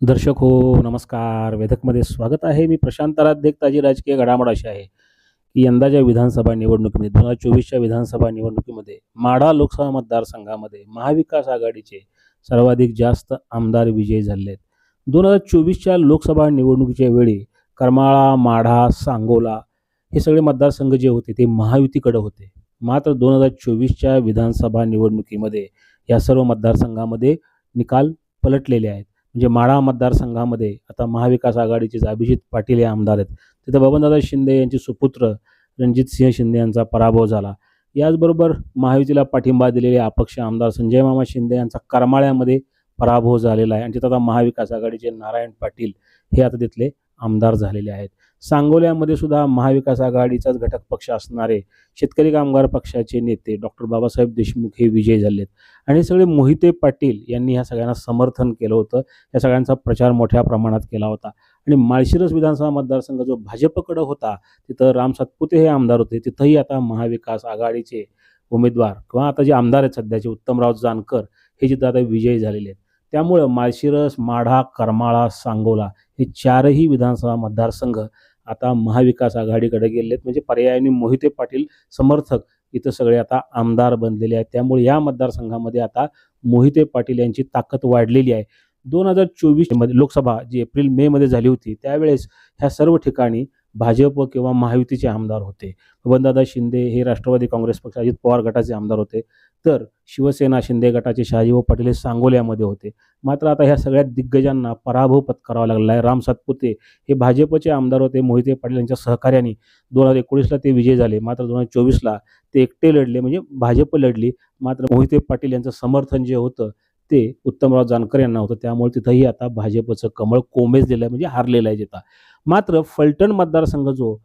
दर्शक हो नमस्कार. वेधकमध्ये स्वागत आहे. मी प्रशांत राज ताजी राजकीय घडामोड अशी आहे की यंदाच्या विधानसभा निवडणुकीमध्ये दोन हजार चोवीसच्या विधानसभा निवडणुकीमध्ये माढा लोकसभा मतदारसंघामध्ये महाविकास आघाडीचे सर्वाधिक जास्त आमदार विजयी झाले आहेत दोन हजार चोवीसच्या लोकसभा निवडणुकीच्या वेळी करमाळा माढा सांगोला हे सगळे मतदारसंघ जे होते ते महायुतीकडे होते. मात्र दोन हजार चोवीसच्या विधानसभा निवडणुकीमध्ये या सर्व मतदारसंघामध्ये निकाल पलटलेले आहेत. म्हणजे माळा मतदारसंघामध्ये आता महाविकास आघाडीचे अभिजित पाटील हे आमदार आहेत तिथं बबनदादा शिंदे यांचे सुपुत्र रणजित सिंह शिंदे यांचा पराभव झाला. याचबरोबर महायुतीला पाठिंबा दिलेले अपक्ष आमदार संजय मामा शिंदे यांचा करमाळ्यामध्ये पराभव झालेला आहे. आणि तिथं आता महाविकास आघाडीचे नारायण पाटील हे आता तिथले आमदार झालेले आहेत. सांगोल्यामध्ये सुद्धा महाविकास आघाडीचाच घटक पक्ष असणारे शेतकरी कामगार पक्षाचे नेते डॉक्टर बाबासाहेब देशमुख हे विजय झालेत. आणि सगळे मोहिते पाटील यांनी ह्या सगळ्यांना समर्थन केलं होतं. या सगळ्यांचा प्रचार मोठ्या प्रमाणात केला होता. आणि माळशिरस विधानसभा मतदारसंघ जो भाजपकडं होता तिथं राम सातपुते हे आमदार होते. तिथंही आता महाविकास आघाडीचे उमेदवार किंवा आता जे आमदार आहेत सध्याचे उत्तमराव जानकर हे जिथं आता विजयी झालेले आहेत. त्यामुळं माळशिरस माढा करमाळा सांगोला हे चारही विधानसभा मतदारसंघ आता महाविकास आघाडीकडे गेलेत. म्हणजे पर्यायाने मोहिते पाटील समर्थक इथं सगळे आता आमदार बनलेले आहेत. त्यामुळे या मतदारसंघामध्ये आता मोहिते पाटील यांची ताकद वाढलेली आहे. दोन हजार चोवीसमध्ये लोकसभा जी एप्रिल मे मध्ये झाली होती त्यावेळेस ह्या सर्व ठिकाणी भाजप किंवा महायुतीचे आमदार होते. बबनदादा शिंदे हे राष्ट्रवादी काँग्रेस पक्ष अजित पवार गटाचे आमदार होते. तर शिवसेना शिंदे गटाचे शहाजीभाऊ पाटील हे सांगोल्यामध्ये होते. मात्र आता ह्या सगळ्या दिग्गजांना पराभव पत्करावा लागला आहे. राम सातपुते हे भाजपचे आमदार होते. मोहिते पाटील यांच्या सहकार्याने दोन हजार एकोणीसला ते विजय झाले. मात्र दोन हजार चोवीसला ते एकटे लढले म्हणजे भाजप लढली. मात्र मोहिते पाटील यांचं समर्थन जे होतं ते उत्तमराव जानकर यांना होतं. त्यामुळे तिथंही आता भाजपचं कमळ कोमेजलेलं आहे म्हणजे हारलेलं आहे जिथं. मात्र फलटण मतदारसंघ जो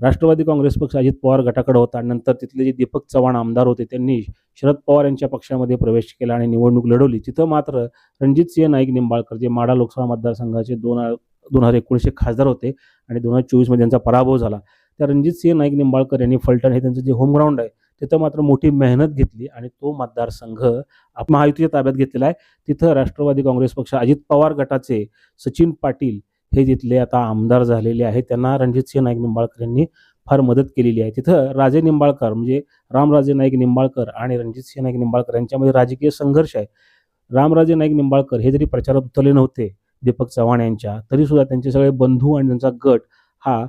राष्ट्रवादी काँग्रेस पक्ष अजित पवार गटाकडे होता. नंतर तिथले जे दीपक चव्हाण आमदार होते त्यांनी शरद पवार यांच्या पक्षामध्ये प्रवेश केला आणि निवडणूक लढवली. तिथं मात्र रणजितसिंह नाईक निंबाळकर जे माडा लोकसभा मतदारसंघाचे दोन दोन हजार एकोणीसशे खासदार होते आणि दोन हजार चोवीसमध्ये त्यांचा पराभव झाला. त्या रणजितसिंह नाईक निंबाळकर यांनी फलटण हे त्यांचं जे होमग्राऊंड आहे तिथं मात्र मोठी मेहनत घेतली आणि तो मतदारसंघ आप- महायुतीच्या ताब्यात घेतलेला आहे. तिथं राष्ट्रवादी काँग्रेस पक्ष अजित पवार गटाचे सचिन पाटील हे तिथले आता आमदार झालेले आहेत त्यांना रणजितसिंह नाईक निंबाळकर यांनी फार मदत केलेली आहे. तिथं राजे निंबाळकर म्हणजे रामराजे नाईक निंबाळकर आणि रणजितसिंह नाईक निंबाळकर यांच्यामध्ये राजकीय संघर्ष आहे. रामराजे नाईक निंबाळकर हे जरी प्रचारात उतरले नव्हते दीपक चव्हाण यांच्या तरी सुद्धा त्यांचे सगळे बंधू आणि त्यांचा गट हा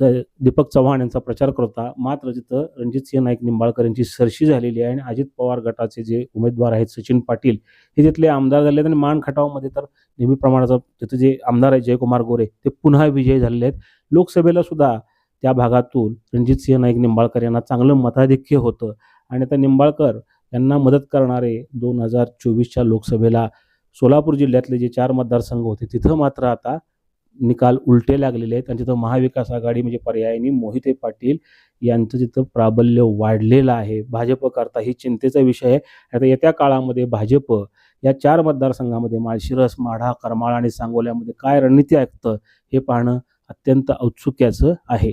दीपक चव्हाण यांचा प्रचार करता मात्र तिथं रणजितसिंह नाईक निंबाळकर यांची सरशी झालेली आहे आणि अजित पवार गटाचे जे उमेदवार आहेत सचिन पाटील हे तिथले आमदार झाले आहेत. आणि मान खटावमध्ये तर नेहमीप्रमाणेचं तिथं जे आमदार आहेत जयकुमार गोरे ते पुन्हा विजयी झालेले आहेत. लोकसभेला सुद्धा त्या भागातून रणजितसिंह नाईक निंबाळकर यांना चांगलं मताधिक्य होतं. आणि आता निंबाळकर यांना मदत करणारे दोन हजार चोवीसच्या लोकसभेला सोलापूर जिल्ह्यातले जे चार मतदारसंघ होते तिथं मात्र आता निकाल उलटे लागलेले आहेत. आणि तिथं महाविकास आघाडी म्हणजे पर्यायी मोहिते पाटील यांचं तिथं प्राबल्य वाढलेलं आहे. भाजप करता ही चिंतेचा विषय आहे. आता येत्या काळामध्ये भाजप या चार मतदारसंघामध्ये माळशिरस माढा करमाळा आणि सांगोल्यामध्ये काय रणनीती ऐकतं हे पाहणं अत्यंत औत्सुक्याचं आहे.